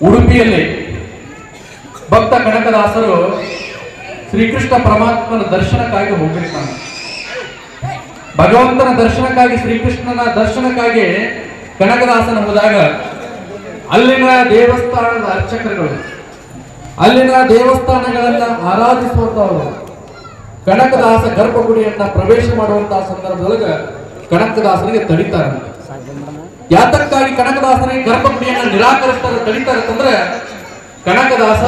ಉಡುಪಿಯಲ್ಲಿ ಭಕ್ತ ಕನಕದಾಸರು ಶ್ರೀಕೃಷ್ಣ ಪರಮಾತ್ಮನ ದರ್ಶನಕ್ಕಾಗಿ ಹೋಗಿರ್ತಾನೆ ಭಗವಂತನ ದರ್ಶನಕ್ಕಾಗಿ, ಶ್ರೀಕೃಷ್ಣನ ದರ್ಶನಕ್ಕಾಗಿ ಕನಕದಾಸನ ಹೋದಾಗ ಅಲ್ಲಿನ ದೇವಸ್ಥಾನದ ಅರ್ಚಕರುಗಳು, ಅಲ್ಲಿನ ದೇವಸ್ಥಾನಗಳನ್ನ ಆರಾಧಿಸುವಂತವರು ಕನಕದಾಸ ಗರ್ಭಗುಡಿಯನ್ನ ಪ್ರವೇಶ ಮಾಡುವಂತಹ ಸಂದರ್ಭದೊಳಗ ಕನಕದಾಸರಿಗೆ ತಡಿತಾರೆ ಯಾತಕ್ಕಾಗಿ ಕನಕದಾಸನಿಗೆ ಗರ್ಭಗುಡಿಯನ್ನು ನಿರಾಕರಿಸ್ತಾರೆ ತಡಿತಾರೆ ಅಂತಂದ್ರೆ ಕನಕದಾಸ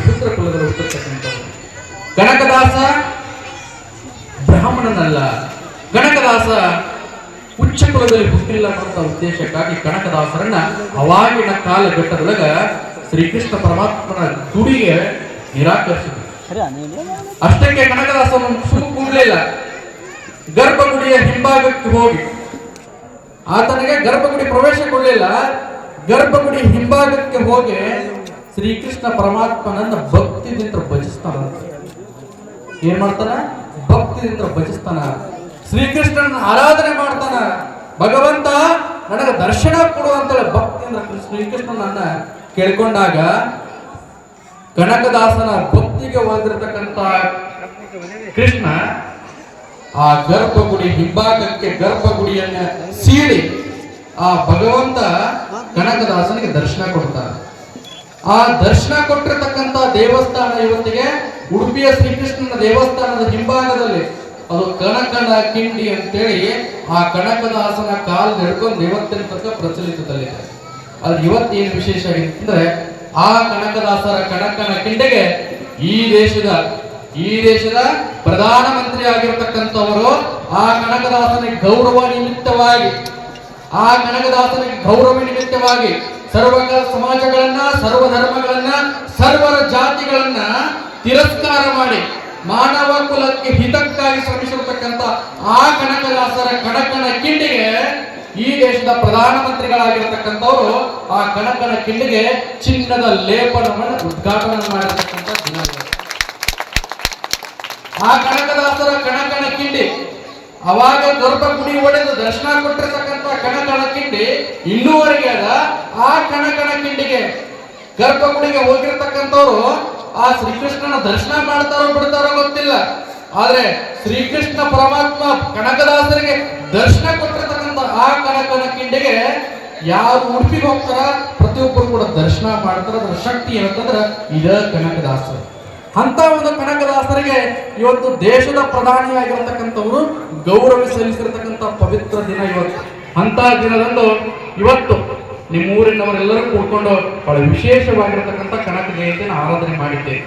ಶೂದ್ರ ಕುಲದಲ್ಲಿ ಹುಟ್ಟಿರ್ತಕ್ಕಂಥ ಕನಕದಾಸ ಬ್ರಾಹ್ಮಣನಲ್ಲ. ಕನಕದಾಸ ಉಚ್ಚ ಕುಲದಲ್ಲಿ ಹುಟ್ಟಿಲ್ಲ ಅನ್ನುವಂಥ ಉದ್ದೇಶಕ್ಕಾಗಿ ಕನಕದಾಸರನ್ನ ಅವಾಗಿನ ಕಾಲಘಟ್ಟದೊಳಗ ಶ್ರೀಕೃಷ್ಣ ಪರಮಾತ್ಮನ ಗುಡಿಗೆ ನಿರಾಕರಿಸಿದ್ರು. ಅಷ್ಟಕ್ಕೆ ಕನಕದಾಸನು ಸುಮ್ಮ ಕೂಡಲಿಲ್ಲ ಗರ್ಭಗುಡಿಯ ಹಿಂಭಾಗಕ್ಕೆ ಹೋಗಿ ಆತನಿಗೆ ಗರ್ಭಗುಡಿ ಪ್ರವೇಶ ಕೊಡಲಿಲ್ಲ. ಗರ್ಭಗುಡಿ ಹಿಂಭಾಗಕ್ಕೆ ಹೋಗಿ ಶ್ರೀಕೃಷ್ಣ ಪರಮಾತ್ಮನನ್ನ ಭಕ್ತಿದಿಂದ ಭಜಿಸ್ತಾನ. ಏನ್ ಮಾಡ್ತಾನ? ಭಕ್ತಿಯಿಂದ ಭಜಿಸ್ತಾನ. ಶ್ರೀಕೃಷ್ಣನ ಆರಾಧನೆ ಮಾಡ್ತಾನ. ಭಗವಂತ, ನನಗೆ ದರ್ಶನ ಕೊಡು ಅಂತೇಳಿ ಭಕ್ತಿಯಿಂದ ಶ್ರೀಕೃಷ್ಣನನ್ನ ಕೇಳ್ಕೊಂಡಾಗ ಕನಕದಾಸನ ಭಕ್ತಿಗೆ ಹೋಗಿರ್ತಕ್ಕಂತ ಕೃಷ್ಣ ಆ ಗರ್ಭಗುಡಿ ಹಿಂಭಾಗಕ್ಕೆ ಗರ್ಭಗುಡಿಯನ್ನ ಸೀಳಿ ಆ ಭಗವಂತ ಕನಕದಾಸನಿಗೆ ದರ್ಶನ ಕೊಡ್ತಾರೆ. ಆ ದರ್ಶನ ಕೊಟ್ಟಿರತಕ್ಕಂತ ದೇವಸ್ಥಾನ ಇವತ್ತಿಗೆ ಉಡುಪಿಯ ಶ್ರೀಕೃಷ್ಣನ ದೇವಸ್ಥಾನದ ಹಿಂಭಾಗದಲ್ಲಿ. ಅದು ಕನಕನ ಕಿಂಡಿ ಅಂತೇಳಿ ಆ ಕನಕದಾಸನ ಕಾಲ್ ನಡ್ಕೊಂಡು ಇವತ್ತಿನ ತಕ್ಕ ಪ್ರಚಲಿತದಲ್ಲಿದೆ. ಆದ್ರೆ ಇವತ್ತೇನು ವಿಶೇಷ ಆಗಿತ್ತು ಅಂದ್ರೆ ಆ ಕನಕದಾಸರ ಕನಕನ ಕಿಂಡಿಗೆ ಈ ದೇಶದ ಈ ದೇಶದ ಪ್ರಧಾನ ಮಂತ್ರಿ ಆಗಿರತಕ್ಕಂಥವರು ಆ ಕನಕದಾಸನಿಗೆ ಗೌರವ ನಿಮಿತ್ತವಾಗಿ, ಆ ಕನಕದಾಸನಿಗೆ ಗೌರವ ನಿಮಿತ್ತವಾಗಿ ಸರ್ವ ಸಮಾಜಗಳನ್ನ, ಸರ್ವ ಧರ್ಮಗಳನ್ನ, ಸರ್ವರ ಜಾತಿಗಳನ್ನ ತಿರಸ್ಕಾರ ಮಾಡಿ ಮಾನವ ಕುಲಕ್ಕೆ ಹಿತಕ್ಕಾಗಿ ಶ್ರಮಿಸಿರತಕ್ಕಂತ ಆ ಕನಕದಾಸರ ಕಣಕಣ ಕಿಂಡಿಗೆ ಈ ದೇಶದ ಪ್ರಧಾನಮಂತ್ರಿಗಳಾಗಿರತಕ್ಕಂಥವರು ಆ ಕಣಕನ ಕಿಂಡಿಗೆ ಚಿನ್ನದ ಲೇಪನವನ್ನು ಉದ್ಘಾಟನೆ ಮಾಡಿರ್ತಕ್ಕಂಥ ಆ ಕನಕದಾಸರ ಕಣಕಣ ಕಿಂಡಿ. ಅವಾಗ ಗರ್ಭಗುಡಿ ಒಡೆದು ದರ್ಶನ ಕೊಟ್ಟಿರ್ತಕ್ಕಂಥ ಕಣಕಣ ಕಿಂಡಿ ಇನ್ನೂವರೆಗೆ ಅದ. ಆ ಕಣಕಣ ಕಿಂಡಿಗೆ ಗರ್ಭಗುಡಿಗೆ ಹೋಗಿರ್ತಕ್ಕಂಥವ್ರು ಆ ಶ್ರೀಕೃಷ್ಣನ ದರ್ಶನ ಮಾಡ್ತಾರೋ ಬಿಡ್ತಾರೋ ಗೊತ್ತಿಲ್ಲ. ಆದ್ರೆ ಶ್ರೀಕೃಷ್ಣ ಪರಮಾತ್ಮ ಕನಕದಾಸರಿಗೆ ದರ್ಶನ ಕೊಟ್ಟಿರ್ತಕ್ಕಂಥ ಆ ಕನಕನ ಕಿಂಡಿಗೆ ಯಾರು ಉಡುಪಿಗೆ ಹೋಗ್ತಾರ? ಪ್ರತಿಯೊಬ್ಬರು ಕೂಡ ದರ್ಶನ ಮಾಡ್ತಾರ. ಅದರ ಶಕ್ತಿ ಏನಂತಂದ್ರ ಇದ ಕನಕದಾಸರು ಅಂತ ಒಂದು ಕನಕದಾಸರಿಗೆ ಇವತ್ತು ದೇಶದ ಪ್ರಧಾನಿಯಾಗಿರತಕ್ಕಂಥವರು ಗೌರವ ಸಲ್ಲಿಸಿರ್ತಕ್ಕಂಥ ಪವಿತ್ರ ದಿನ ಇವತ್ತು. ಅಂತ ದಿನದಂದು ಇವತ್ತು ನಿಮ್ಮೂರಿನವರೆಲ್ಲರೂ ಕೂಡ್ಕೊಂಡು ಬಹಳ ವಿಶೇಷವಾಗಿರತಕ್ಕಂಥ ಕನಕ ಜಯಂತಿಯನ್ನು ಆರಾಧನೆ ಮಾಡಿದ್ದೇವೆ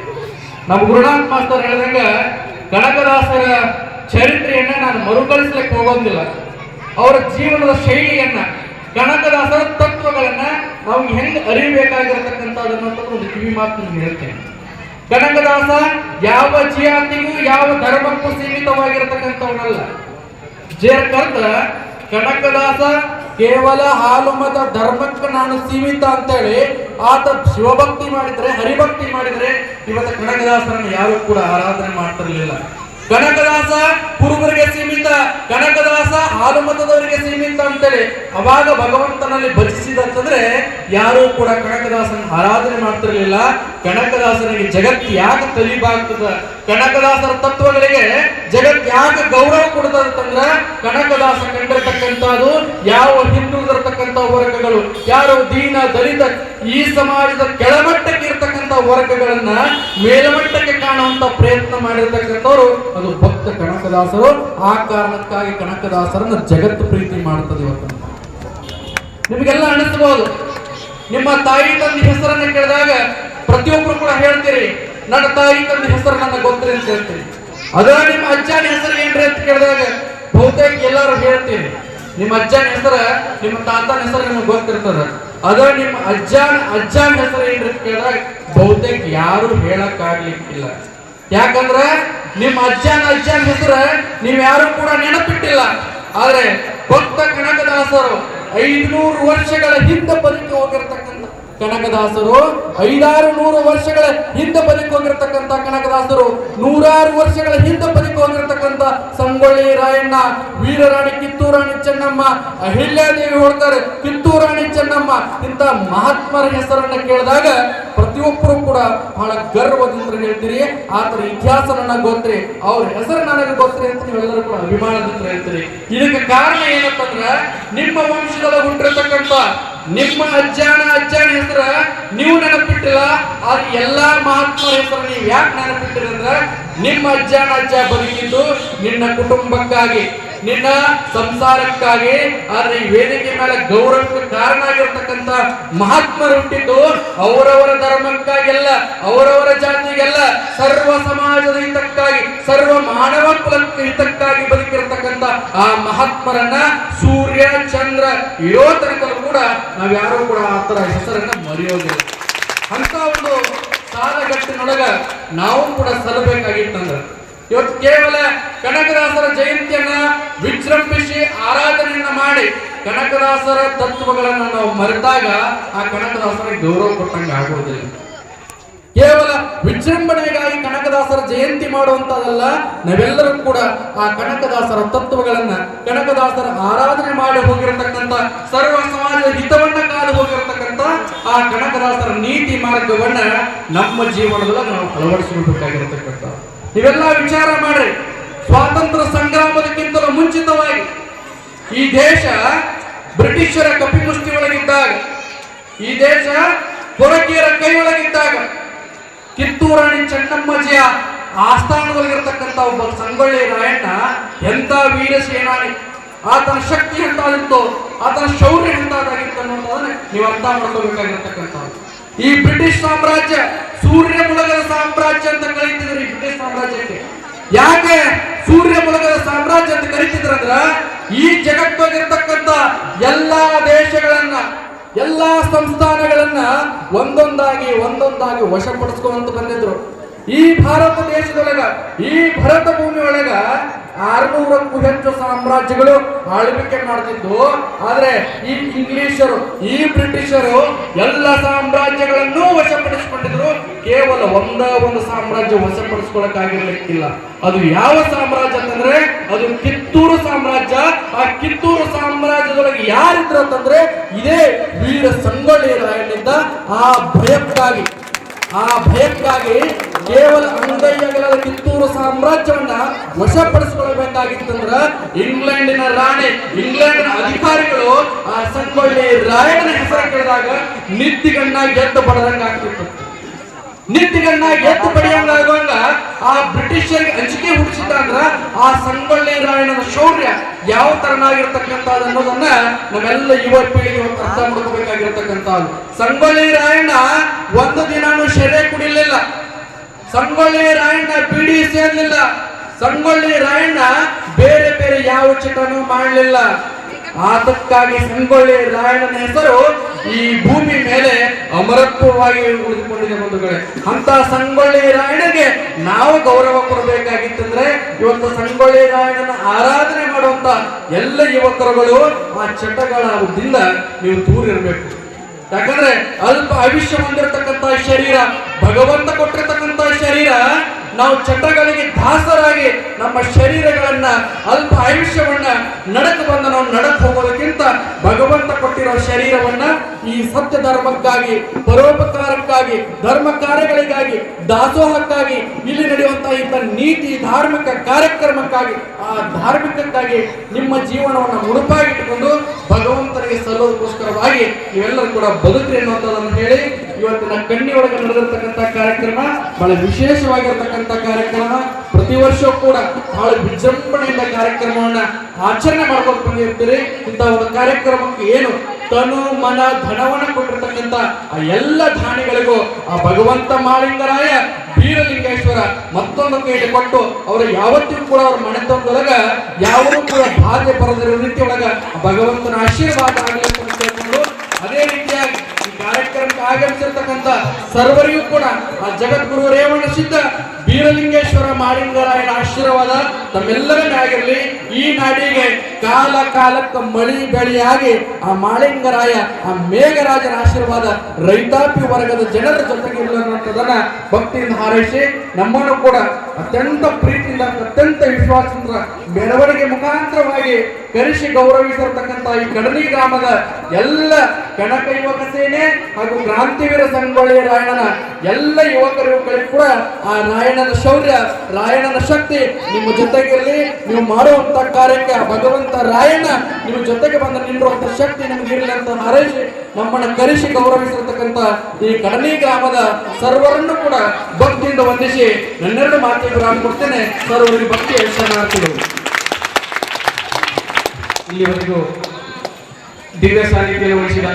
ನಮ್ಮ ಗುರುನಾಥ್ ಮಾಸ್ತರ್ ಹೇಳಿದಂಗ ಕನಕದಾಸರ ಚರಿತ್ರೆಯನ್ನ ನಾನು ಮರುಕಳಿಸ್ಲಿಕ್ಕೆ ಹೋಗೋದಿಲ್ಲ. ಅವರ ಜೀವನದ ಶೈಲಿಯನ್ನ, ಕನಕದಾಸರ ತತ್ವಗಳನ್ನ ನಾವು ಹೆಂಗ್ ಅರಿಬೇಕಾಗಿರತಕ್ಕಂಥದ್ದನ್ನು ಒಂದು ಕಿವಿ ಮಾತು ಹೇಳ್ತೇನೆ. ಕನಕದಾಸ ಯಾವ ಜಾತಿಗೂ ಯಾವ ಧರ್ಮಕ್ಕೂ ಸೀಮಿತವಾಗಿರತಕ್ಕಂಥವನಲ್ಲ. ಜೇರ್ಕರ್ತ ಕನಕದಾಸ, ಕೇವಲ ಹಾಲುಮದ ಧರ್ಮಕ್ಕೆ ನಾನು ಸೀಮಿತ ಅಂತೇಳಿ ಆತ ಶಿವಭಕ್ತಿ ಮಾಡಿದ್ರೆ, ಹರಿಭಕ್ತಿ ಮಾಡಿದ್ರೆ ಇವತ್ತು ಕನಕದಾಸರನ್ನು ಯಾರು ಕೂಡ ಆರಾಧನೆ ಮಾಡ್ತಿರ್ಲಿಲ್ಲ. ಕನಕದಾಸ ಕುರುಬರಿಗೆ ಸೀಮಿತ ಕನಕದಾಸ ಹಾಲು ಮತದವರಿಗೆ ಸೀಮಿತ ಅಂತೇಳಿ ಅವಾಗ ಭಗವಂತನಲ್ಲಿ ಭಜಿಸಿದಂತಂದ್ರೆ ಯಾರು ಕೂಡ ಕನಕದಾಸನ ಆರಾಧನೆ ಮಾಡ್ತಿರ್ಲಿಲ್ಲ. ಕನಕದಾಸನಿಗೆ ಜಗತ್ ಯಾಕೆ ತಲಿಬಾಗ್ತದ. ಕನಕದಾಸರ ತತ್ವಗಳಿಗೆ ಜಗತ್ ಯಾಕೆ ಗೌರವ ಕೊಡ್ತದಂತಂದ್ರ ಕನಕದಾಸ ಕಂಡಿರ್ತಕ್ಕಂಥದ್ದು, ಯಾವ ಹಿಂದುಳಿದಿರ್ತಕ್ಕಂಥ ವರ್ಗಗಳು, ಯಾರು ದೀನ, ದಲಿತ ಈ ಸಮಾಜದ ಕೆಳಮಟ್ಟಕ್ಕೆ ಇರ್ತಕ್ಕಂಥ ವರ್ಗಗಳನ್ನ ಮೇಲ್ಮಟ್ಟಕ್ಕೆ ಕಾಣುವಂತ ಪ್ರಯತ್ನ ಮಾಡಿರ್ತಕ್ಕಂಥವ್ರು ಅದು ಭಕ್ತ ಕನಕದಾಸರು. ಆ ಕಾರಣಕ್ಕಾಗಿ ಕನಕದಾಸರನ್ನ ಜಗತ್ತು ಪ್ರೀತಿ ಮಾಡ್ತದೆ ಇವತ್ತು. ನಿಮಗೆಲ್ಲ ಅನಿಸಬಹುದು ನಿಮ್ಮ ತಾಯಿ ತಂದೆ ಹೆಸರನ್ನ ಕೇಳಿದಾಗ ಪ್ರತಿಯೊಬ್ರು ಕೂಡ ಹೇಳ್ತೀರಿ, ನನ್ನ ತಾಯಿ ತಂದೆ ಹೆಸರು ನನ್ನ ಗೊತ್ತಿರಿ ಅಂತ ಹೇಳ್ತೀರಿ. ಅದರ ನಿಮ್ಮ ಅಜ್ಜನ ಹೆಸರು ಏನ್ರಿ ಅಂತ ಕೇಳಿದಾಗ ಬಹುತೇಕ ಎಲ್ಲರೂ ಹೇಳ್ತೀರಿ, ನಿಮ್ಮ ಅಜ್ಜನ ಹೆಸರ ನಿಮ್ಮ ತಾತನ ಹೆಸರು ನಿಮಗೆ ಗೊತ್ತಿರ್ತದ. ಅದ ನಿಮ್ಮ ಅಜ್ಜನ ಅಜ್ಜನ ಹೆಸರು ಏನ್ರಿ ಕೇಳಿದ್ರೆ ಬಹುತೇಕ ಯಾರು ಹೇಳಕ್ ಆಗ್ಲಿಕ್ಕಿಲ್ಲ ಯಾಕಂದ್ರ ನಿಮ್ಮ ಅಜ್ಜನ ಅಜ್ಜನ ಹೆಸರು ನೀವ್ ಯಾರು ಕೂಡ ನೆನಪಿಟ್ಟಿಲ್ಲ. ಆದ್ರೆ ಭಕ್ತ ಕನಕದಾಸರು ಐದ್ನೂರು ವರ್ಷಗಳ ಹಿಂದೆ ಬದುಕಿ ಹೋಗಿರ್ತಕ್ಕಂಥ ಕನಕದಾಸರು ಐದಾರು ನೂರು ವರ್ಷಗಳ ಹಿಂದೆ ಬದುಕೋಗಿರ್ತಕ್ಕಂಥ ಕನಕದಾಸರು, ನೂರಾರು ವರ್ಷಗಳ ಹಿಂದೆ ಬದುಕೋಗಿರ್ತಕ್ಕಂಥ ಸಂಗೊಳ್ಳಿ ರಾಯಣ್ಣ, ವೀರರಾಣಿ ಕಿತ್ತೂರಾಣಿ ಚೆನ್ನಮ್ಮ ಅಹಿಲ್ಯಾದೇವಿ ಹೊಡ್ತಾರೆ ಕಿತ್ತೂರಾಣಿ ಚೆನ್ನಮ್ಮ. ಇಂತ ಮಹಾತ್ಮರ ಹೆಸರನ್ನ ಕೇಳಿದಾಗ ಪ್ರತಿಯೊಬ್ಬರು ಕೂಡ ಬಹಳ ಗರ್ವದಿಂದ ಹೇಳ್ತೀರಿ. ಆತರ ಇತಿಹಾಸ ನನಗೆ ಗೊತ್ತ್ರಿ, ಅವ್ರ ಹೆಸರು ನನಗೆ ಗೊತ್ತ್ರಿ ಅಂತ ನೀವೆಲ್ಲರೂ ಕೂಡ ಅಭಿಮಾನದಿಂದ ಹೇಳ್ತೀರಿ. ಇದಕ್ಕೆ ಕಾರಣ ಏನಂತಂದ್ರ ನಿಮ್ಮ ವಂಶದೊಳಗೆ ಹುಟ್ಟಿರ್ತಕ್ಕಂಥ ನಿಮ್ಮ ಅಜ್ಜಾನ ಅಜ್ಜನ ಹೆಸರ ನೀವು ನೆನಪಿಟ್ಟಿಲ್ಲ, ಆದ್ರೆ ಎಲ್ಲಾ ಮಹಾತ್ಮರ ಹೆಸರು ನೀವು ಯಾಕೆ ನೆನಪಿಟ್ಟಿರಿ ಅಂದ್ರ, ನಿಮ್ಮ ಅಜ್ಜಾನ ಅಜ್ಜ ಬದುಕಿದ್ದು ನಿನ್ನ ಕುಟುಂಬಕ್ಕಾಗಿ. ನಿನ್ನ ಸಂಸಾರಕ್ಕಾಗಿ, ಆದ್ರೆ ಈ ವೇದಿಕೆ ಮೇಲೆ ಗೌರವಕ್ಕೆ ಕಾರಣ ಆಗಿರ್ತಕ್ಕಂಥ ಮಹಾತ್ಮರು ಹುಟ್ಟಿದ್ದು ಅವರವರ ಧರ್ಮಕ್ಕಾಗಿಲ್ಲ, ಅವರವರ ಜಾತಿಗೆಲ್ಲ ಸರ್ವ ಸಮಾಜದ ಹಿತಕ್ಕಾಗಿ, ಸರ್ವ ಮಾನವ ಹಿತಕ್ಕಾಗಿ ಬದುಕಿರತಕ್ಕಂತ ಆ ಮಹಾತ್ಮರನ್ನ ಸೂರ್ಯ, ಚಂದ್ರ ತನಕ ಕೂಡ ನಾವ್ಯಾರು ಕೂಡ ಆ ತರ ಹೆಸರನ್ನ ಮರೆಯೋದಿಲ್ಲ. ಅಂತ ಒಂದು ಸಾಲಗಟ್ಟಿನೊಳಗ ನಾವು ಕೂಡ ಸಲ್ಲಬೇಕಾಗಿತ್ತಂದ್ರೆ, ಇವತ್ತು ಕೇವಲ ಕನಕದಾಸರ ಜಯಂತಿಯನ್ನ ವಿಜೃಂಭಿಸಿ ಆರಾಧನೆಯನ್ನು ಮಾಡಿ ಕನಕದಾಸರ ತತ್ವಗಳನ್ನು ನಾವು ಮರೆತಾಗ ಆ ಕನಕದಾಸರಿಗೆ ಗೌರವ ಕೊಟ್ಟಂಗೆ ಆಗುವುದಿಲ್ಲ ಕೇವಲ ವಿಜೃಂಭಣೆಗಾಗಿ ಕನಕದಾಸರ ಜಯಂತಿ ಮಾಡುವಂತದಲ್ಲ, ನಾವೆಲ್ಲರೂ ಕೂಡ ಆ ಕನಕದಾಸರ ತತ್ವಗಳನ್ನ, ಕನಕದಾಸರ ಆರಾಧನೆ ಮಾಡಿ ಹೋಗಿರತಕ್ಕಂತ ಸರ್ವ ಸಮಾಜದ ಹಿತವನ್ನ ಕಾದು ಹೋಗಿರತಕ್ಕಂತ ಆ ಕನಕದಾಸರ ನೀತಿ ಮಾರ್ಗವನ್ನ ನಮ್ಮ ಜೀವನದಲ್ಲಿ ನಾವು ಅಳವಡಿಸಿಕೊಳ್ಬೇಕಾಗಿರತಕ್ಕಂಥ ಇವೆಲ್ಲ ವಿಚಾರ ಮಾಡ್ರಿ. ಸ್ವಾತಂತ್ರ್ಯ ಸಂಗ್ರಾಮದಕ್ಕಿಂತಲೂ ಮುಂಚಿತವಾಗಿ ಈ ದೇಶ ಬ್ರಿಟಿಷರ ಕಪಿಮುಷ್ಟಿ ಒಳಗಿದ್ದಾಗ ಈ ದೇಶ ಪೊರಕಿಯರ ಕೈ ಒಳಗಿದ್ದಾಗ ಕಿತ್ತೂರಾಣಿ ಚೆನ್ನಮ್ಮಜಿಯ ಆಸ್ಥಾನದಲ್ಲಿರತಕ್ಕಂಥ ಒಬ್ಬ ಸಂಗೊಳ್ಳಿ ರಾಯಣ್ಣ ಎಂತ ವೀರ ಸೇನಾನಿ, ಆತನ ಶಕ್ತಿ ಎಂತಾದಿತ್ತು ಆತನ ಶೌರ್ಯ ಎಂತಾದಾಗಿತ್ತು ಅನ್ನೋದನ್ನ ನೀವು ಅರ್ಥ ಮಾಡ್ಕೋಬೇಕಾಗಿರ್ತಕ್ಕಂಥ ಈ ಬ್ರಿಟಿಷ್ ಸಾಮ್ರಾಜ್ಯ ಸೂರ್ಯ ಮುಳಗದ ಸಾಮ್ರಾಜ್ಯ ಅಂತ ಕರೀತಿದ್ರಿ ಬ್ರಿಟಿಷ್ ಸಾಮ್ರಾಜ್ಯಕ್ಕೆ. ಯಾಕೆ ಸೂರ್ಯ ಮುಳುಗದ ಸಾಮ್ರಾಜ್ಯ ಅಂತ ಕರೀತಿದ್ರಂದ್ರ ಈ ಜಗತ್ತಿರ್ತಕ್ಕಂತ ಎಲ್ಲಾ ದೇಶಗಳನ್ನ, ಎಲ್ಲಾ ಸಂಸ್ಥಾನಗಳನ್ನ ಒಂದೊಂದಾಗಿ ಒಂದೊಂದಾಗಿ ವಶಪಡಿಸ್ಕೊಂತ ಬಂದಿದ್ರು. ಈ ಭಾರತ ದೇಶದೊಳಗ, ಈ ಭರತ ಭೂಮಿ ಒಳಗ ಆರ್ನೂರಕ್ಕೂ ಹೆಚ್ಚು ಸಾಮ್ರಾಜ್ಯಗಳು ಆಳ್ವಿಕೆ ಮಾಡ್ತಿದ್ದು ಆದ್ರೆ ಈ ಇಂಗ್ಲಿಷರು, ಈ ಬ್ರಿಟಿಷರು ಎಲ್ಲ ಸಾಮ್ರಾಜ್ಯಗಳನ್ನು ವಶಪಡಿಸಿಕೊಂಡಿದ್ರು. ಕೇವಲ ಒಂದ ಒಂದು ಸಾಮ್ರಾಜ್ಯ ವಶಪಡಿಸ್ಕೊಳಕಾಗಿರ್ಲಿಕ್ಕಿಲ್ಲ ಅದು ಯಾವ ಸಾಮ್ರಾಜ್ಯ ಅಂತಂದ್ರೆ, ಅದು ಕಿತ್ತೂರು ಸಾಮ್ರಾಜ್ಯ. ಆ ಕಿತ್ತೂರು ಸಾಮ್ರಾಜ್ಯದೊಳಗೆ ಯಾರಿದ್ರು ಅಂತಂದ್ರೆ, ಇದೇ ವೀರ ಸಂಗೊಳ್ಳಿ ರಾಯಣ್ಣಿಂದ ಆ ಭಯಕ್ಕಾಗಿ ಆ ಭಯಕ್ಕಾಗಿ ಕೇವಲ ಅಂಗೈಯಗಲದ ಕಿತ್ತೂರು ಸಾಮ್ರಾಜ್ಯವನ್ನ ವಶಪಡಿಸಿಕೊಳ್ಳಬೇಕಾಗಿತ್ತಂದ್ರ ಇಂಗ್ಲೆಂಡಿನ ರಾಣಿ, ಇಂಗ್ಲೆಂಡಿನ ಅಧಿಕಾರಿಗಳು ಆ ಸಂಗೊಳ್ಳಿ ರಾಯನ ಹೆಸರು ಕೇಳಿದಾಗ ನಿತ್ತಿಗಣ್ಣ ಗೆದ್ದು ಬಡದಂಗ ಆಗ್ತಿತ್ತು ನಿತ್ತಿಗಣ್ಣ ಗೆದ್ದು ಪಡೆಯಂಗಾಗುವಂಗ ಆ ಬ್ರಿಟಿಷರಿಗೆ ಅಂಜಿಕೆ ಹುಟ್ಟಿಸಿದ ಅಂದ್ರ ಆ ಸಂಗೊಳ್ಳಿ ರಾಯಣ್ಣನ ಶೌರ್ಯ ಯಾವ ತರನಾಗಿರ್ತಕ್ಕಂಥ ಅನ್ನೋದನ್ನ ನಾವೆಲ್ಲ ಯುವ ಪೀಳಿಗೆ ಅರ್ಥ ಮಾಡ್ಕೋಬೇಕಾಗಿರ್ತಕ್ಕಂಥ ಸಂಗೊಳ್ಳಿ ರಾಯಣ್ಣ ಒಂದು ದಿನಾನು ಶೆರೆ ಕುಡಿಲಿಲ್ಲ. ಸಂಗೊಳ್ಳಿ ರಾಯಣ್ಣ ಪಿಡಿ ಸೇರ್ಲಿಲ್ಲ ಸಂಗೊಳ್ಳಿ ರಾಯಣ್ಣ ಬೇರೆ ಬೇರೆ ಯಾವ ಚಟನೂ ಮಾಡಲಿಲ್ಲ. ಆತಕ್ಕಾಗಿ ಸಂಗೊಳ್ಳಿ ರಾಯಣ್ಣನ ಹೆಸರು ಈ ಭೂಮಿ ಮೇಲೆ ಅಮರತ್ವವಾಗಿ ಉಳಿದುಕೊಂಡಿದೆ ಬಂಧುಗಳೇ ಅಂತ ಸಂಗೊಳ್ಳಿ ರಾಯಣ್ಣಗೆ ನಾವು ಗೌರವ ಕೊಡಬೇಕಾಗಿತ್ತಂದ್ರೆ ಇವತ್ತು ಸಂಗೊಳ್ಳಿ ರಾಯಣ್ಣನ ಆರಾಧನೆ ಮಾಡುವಂತ ಎಲ್ಲ ಯುವಕರುಗಳು ಆ ಚಟಗಳದಿಂದ ನೀವು ದೂರ ಇರಬೇಕು. ಯಾಕಂದ್ರೆ ಅಲ್ಪ ಆಯುಷ್ಯ ಹೊಂದಿರತಕ್ಕಂತ ಶರೀರ ಭಗವಂತ ಕೊಟ್ಟಿರ್ತಕ್ಕಂತ ಶರೀರ ನಾವು ಚಟಗಳಿಗೆ ದಾಸರಾಗಿ ನಮ್ಮ ಶರೀರಗಳನ್ನ, ಅಲ್ಪ ಆಯುಷ್ಯವನ್ನ ನಡಕ ಬಂದ ನಾವು ನಡಕ್ ಹೋಗೋದಕ್ಕಿಂತ ಭಗವಂತ ಕೊಟ್ಟಿರೋ ಶರೀರವನ್ನ ಈ ಸತ್ಯ ಧರ್ಮಕ್ಕಾಗಿ ಪರೋಪಕಾರಕ್ಕಾಗಿ, ಧರ್ಮ ಕಾರ್ಯಗಳಿಗಾಗಿ, ದಾಸೋಹಕ್ಕಾಗಿ, ಇಲ್ಲಿ ನಡೆಯುವಂತಹ ಇಂಥ ನೀತಿ, ಧಾರ್ಮಿಕ ಕಾರ್ಯಕ್ರಮಕ್ಕಾಗಿ, ಆ ಧಾರ್ಮಿಕಕ್ಕಾಗಿ ನಿಮ್ಮ ಜೀವನವನ್ನು ಮುಡುಪಾಗಿಟ್ಟುಕೊಂಡು ಭಗವಂತನಿಗೆ ಸಲ್ಲೋದಕ್ಕೋಸ್ಕರವಾಗಿ ನೀವೆಲ್ಲರೂ ಕೂಡ ಬದುಕ್ರಿ ಅನ್ನುವಂಥದ್ದನ್ನು ಹೇಳಿ ಇವತ್ತಿನ ಕಣ್ಣಿ ಒಳಗೆ ನಡೆದಿರ್ತಕ್ಕಂಥ ಕಾರ್ಯಕ್ರಮ ಬಹಳ ವಿಶೇಷವಾಗಿರ್ತಕ್ಕಂಥ ಕಾರ್ಯಕ್ರಮ. ಪ್ರತಿ ವರ್ಷವೂ ಕೂಡ ಬಹಳ ವಿಜೃಂಭಣೆಯಿಂದ ಕಾರ್ಯಕ್ರಮವನ್ನ ಆಚರಣೆ ಮಾಡ್ಕೊಂಡು ಬಂದಿರ್ತೀರಿ. ಇಂಥ ಒಂದು ಕಾರ್ಯಕ್ರಮಕ್ಕೆ ಏನು ತನು ಮನ ಧನವನ್ನ ಕೊಟ್ಟಿರ್ತಕ್ಕಂಥ ಆ ಎಲ್ಲ ಧಾನಿಗಳಿಗೂ ಆ ಭಗವಂತ ಮಾಳಿಂಗರಾಯ ವೀರಲಿಂಗೇಶ್ವರ ಮತ್ತೊಂದು ಕೈಗೆ ಕೊಟ್ಟು ಅವರು ಯಾವತ್ತಿಗೂ ಕೂಡ ಅವ್ರ ಮನೆತನದೊಳಗ ಯಾವೂ ಕೂಡ ಬಾಧೆ ಬರದಿರೋ ರೀತಿಯೊಳಗ ಒಳಗ ಭಗವಂತನ ಆಶೀರ್ವಾದ ಆಗಲಿ ಅಂತ ಅದೇ ಈ ಕಾರ್ಯಕ್ರಮಕ್ಕೆ ಆಗಮಿಸಿರ್ತಕ್ಕಂಥ ಸರ್ವರಿಗೂ ಕೂಡ ಆ ಜಗದ್ಗುರು ರೇವಣ ಸಿದ್ಧ ಬೀರಲಿಂಗೇಶ್ವರ ಮಾಡಿಂಗರಾಯಣ ಆಶೀರ್ವಾದ ತಮ್ಮೆಲ್ಲರ ಆಗಿರಲಿ ಈ ನಾಡಿಗೆ ಕಾಲ ಕಾಲಕ್ಕ ಮಳಿ ಬೆಳೆಯಾಗಿ ಆ ಮಾಳಿಂಗರಾಯ, ಆ ಮೇಘರಾಜನ ಆಶೀರ್ವಾದ ರೈತಾಪಿ ವರ್ಗದ ಜನರ ಜೊತೆಗೆ ಇಲ್ಲದನ್ನ ಭಕ್ತಿಯಿಂದ ಹಾರೈಸಿ ನಮ್ಮನ್ನು ಕೂಡ ಅತ್ಯಂತ ಪ್ರೀತಿಯಿಂದ, ಅತ್ಯಂತ ವಿಶ್ವಾಸದಿಂದ ಮೆರವಣಿಗೆ ಮುಖಾಂತರವಾಗಿ ಕರೆಸಿ ಗೌರವಿಸಿರ್ತಕ್ಕಂಥ ಈ ಕಡಲಿ ಗ್ರಾಮದ ಎಲ್ಲ ಕನಕ ಯುವಕ ಸೇನೆ ಹಾಗೂ ಕ್ರಾಂತಿವೀರ ಸಂಗೊಳ್ಳಿ ರಾಯಣನ ಎಲ್ಲ ಯುವಕರು ಯುವಕರಿಗೂ ಕೂಡ ಆ ರಾಯಣನ ಶೌರ್ಯ ರಾಯಣನ ಶಕ್ತಿ ನಿಮ್ಮ ಜೊತೆಗಿರಲಿ. ನೀವು ಮಾಡುವಂತ ಕಾರ್ಯಕ್ಕೆ ಆ ಭಗವಂತ ರಾಯಣ್ಣ ನಿಮ್ಮ ಜೊತೆಗೆ ಬಂದ ನಿಲ್ಲುವಂತ ಶಕ್ತಿ ನಿಮಗಿರಲಿ ಅಂತ ಹಾರೈಸಿ ನಮ್ಮನ್ನ ಕರೆಸಿ ಗೌರವಿಸಿರ್ತಕ್ಕಂಥ ಈ ಕಡಲಿ ಗ್ರಾಮದ ಸರ್ವರನ್ನು ಕೂಡ ಭಕ್ತಿಯಿಂದ ವಂದಿಸಿ ನನ್ನೆರಡು ಮಾತಿಗೆ ಗ್ರಾಮ ಕೊಡ್ತೇನೆ. ಸರ್ವರಿಗೆ ಭಕ್ತಿ ಶರಣಾರ್ಥಿಗಳು ಇಲ್ಲಿವರೆಗೂ ದಿವ್ಯ ಸಾನ್ನಿಧ್ಯ ವಹಿಸಿದ